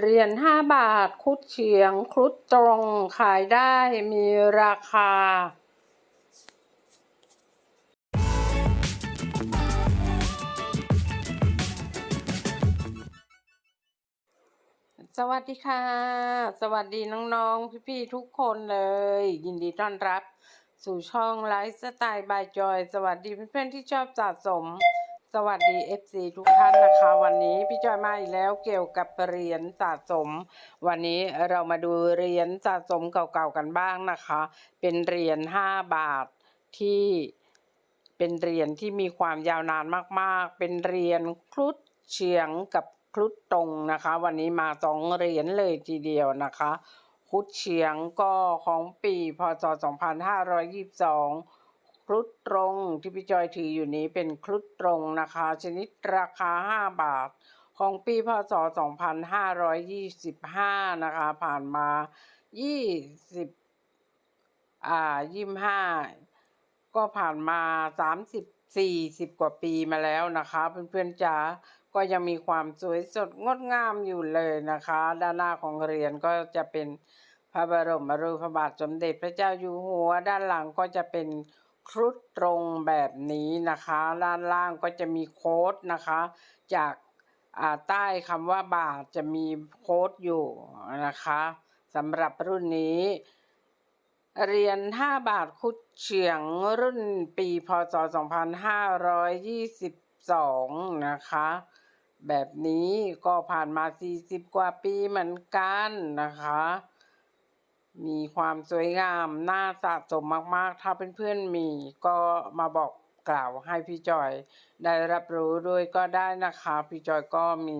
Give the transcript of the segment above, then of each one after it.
เหรียญ5บาทคุดเฉียงครุดตรงขายได้มีราคาสวัสดีค่ะ สวัสดีน้องๆ พี่ๆ ทุกคนเลย ยินดีต้อนรับ สู่ช่องไลฟ์สไตล์บายจอย สวัสดีเพื่อนๆที่ชอบสะสม สวัสดี FC ทุกท่านนะคะ วันนี้พี่จอยมาอีกแล้วเกี่ยวกับเหรียญสะสม วันนี้เรามาดูเหรียญสะสมเก่าๆกันบ้างนะคะ เป็นเหรียญ5บาทที่เป็นเหรียญที่มีความยาวนานมากๆ เป็นเหรียญครุฑเฉียงกับครุฑตรงนะคะ วันนี้มาสองเหรียญเลยทีเดียวนะคะครุฑเฉียงก็ของปีพศ2522 ครุฑตรงที่พี่จอยถืออยู่นี้เป็นครุฑตรงนะคะ ชนิดราคา 5 บาท ของปีพศ 2525 นะคะ ผ่านมา 20 อ่า 25 ก็ผ่านมา 30 40 กว่าปีมาแล้วนะคะ เพื่อนๆจ๋าก็ยังมีความสวยสดงดงามอยู่เลยนะคะ ด้านหน้าของเหรียญก็จะเป็นพระบรมรูปพระบาทสมเด็จพระเจ้าอยู่หัว ด้านหลังก็จะเป็น ครุฑตรงแบบนี้นะคะ ด้านล่างก็จะมีโค้ดนะคะ จากาใต้คำว่าบาทจะมีโค้ดอยู่นะคะสำหรับรุ่นนี้ เรียญ5บาทคุดเฉียงรุ่นปีพศ 2522 นะคะ แบบนี้ก็ผ่านมา 40 กว่าปีเหมือนกันนะคะ มีความสวยงามน่าสะสมมาก ๆ ถ้าเพื่อนๆมีก็มาบอกกล่าวให้พี่จอยได้รับรู้ด้วยก็ได้นะคะ พี่จอยก็มี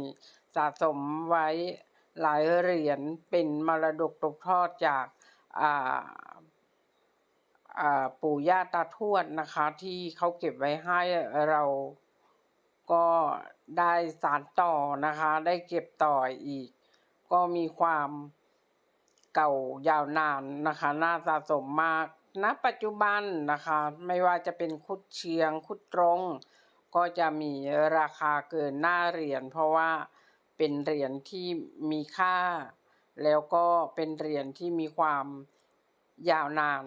สะสมไว้หลายเหรียญเป็นมรดกตกทอดจากปู่ย่าตาทวดนะคะ ที่เขาเก็บไว้ให้เราก็ได้สานต่อนะคะ ได้เก็บต่ออีก ก็มีความ เก่ายาวนานนะคะน่าสะสมมากณปัจจุบันนะคะ ไม่ว่าจะเป็นคุดเชียง คุดตรง ก็จะมีราคาเกินหน้าเหรียญเพราะว่าเป็นเหรียญที่มีค่า แล้วก็เป็นเหรียญที่มีความยาวนาน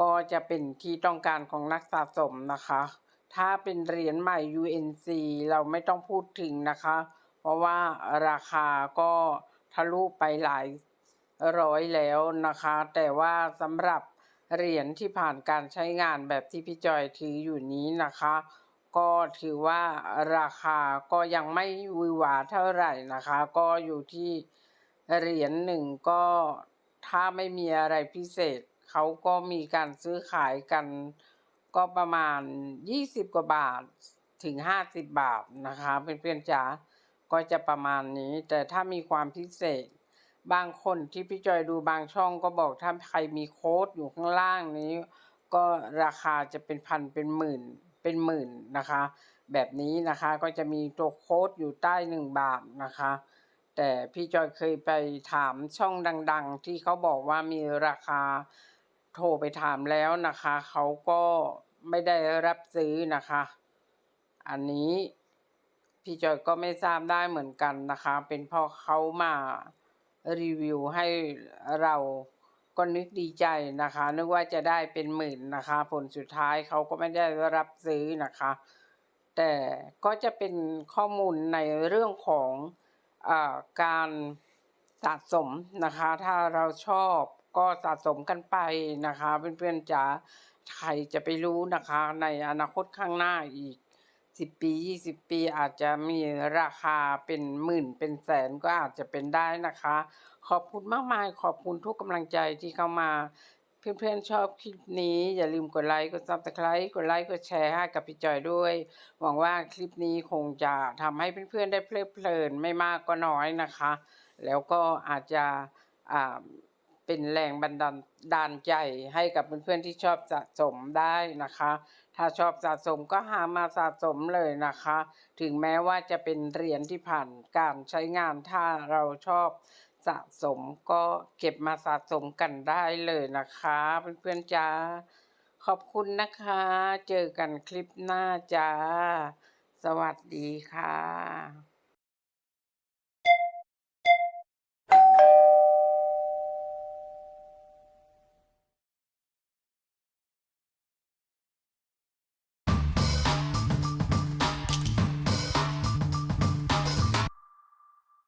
ก็จะเป็นที่ต้องการของนักสะสมนะคะ ถ้าเป็นเหรียญใหม่ UNC เราไม่ต้องพูดถึงนะคะ เพราะว่าราคาก็ทะลุไปหลาย ร้อยแล้วนะคะ แต่ว่าสำหรับเหรียญที่ผ่านการใช้งานแบบที่พี่จอยถืออยู่นี้นะคะ ก็ถือว่าราคาก็ยังไม่วือหวาเท่าไหร่นะคะ ก็อยู่ที่เหรียญหนึ่งก็ถ้าไม่มีอะไรพิเศษ เขาก็มีการซื้อขายกัน ก็ประมาณ 20 กว่าบาทถึง 50 บาทนะคะเพื่อนๆจ๋าก็จะประมาณนี้ แต่ถ้ามีความพิเศษ บางคนที่พี่จอยดูบางช่องก็บอกถ้าใครมีโค้ดอยู่ข้างล่างนี้ ก็ราคาจะเป็นพันเป็นหมื่นเป็นหมื่นนะคะ แบบนี้นะคะก็จะมีตัวโค้ดอยู่ใต้หนึ่งบาทนะคะ แต่พี่จอยเคยไปถามช่องดัง ๆ ที่เขาบอกว่ามีราคาโทรไปถามแล้วนะคะ เขาก็ไม่ได้รับซื้อนะคะ อันนี้พี่จอยก็ไม่ทราบได้เหมือนกันนะคะ เป็นเพราะเขามา รีวิวให้เราก็นึกดีใจนะคะ นึกว่าจะได้เป็นหมื่นนะคะ ผลสุดท้ายเขาก็ไม่ได้รับซื้อนะคะ แต่ก็จะเป็นข้อมูลในเรื่องของอการสะสมนะคะ ถ้าเราชอบก็สะสมกันไปนะคะ เพื่อนๆจ๋าใครจะไปรู้นะคะ ในอนาคตข้างหน้าอีก 10ปี20ปีอาจจะมีราคาเป็นหมื่นเป็นแสนก็อาจจะเป็นได้นะคะ ขอบคุณมากมายขอบคุณทุกกำลังใจที่เข้ามา เพื่อนๆชอบคลิปนี้ อย่าลืมกดไลค์กดซับสไครต์กดไลค์กดแชร์ให้กับพี่จอยด้วย หวังว่าคลิปนี้คงจะทำให้เพื่อนๆได้เพลิดเพลินไม่มากก็น้อยนะคะ แล้วก็อาจจะอ่า เป็นแรงบันดาลดาลใจให้กับเพื่อนๆที่ชอบสะสมได้นะคะ ถ้าชอบสะสมก็หามาสะสมเลยนะคะ ถึงแม้ว่าจะเป็นเหรียญที่ผ่านการใช้งานถ้าเราชอบสะสมก็เก็บมาสะสมกันได้เลยนะคะ เพื่อนๆจ้าขอบคุณนะคะ เจอกันคลิปหน้าจ้า สวัสดีค่ะ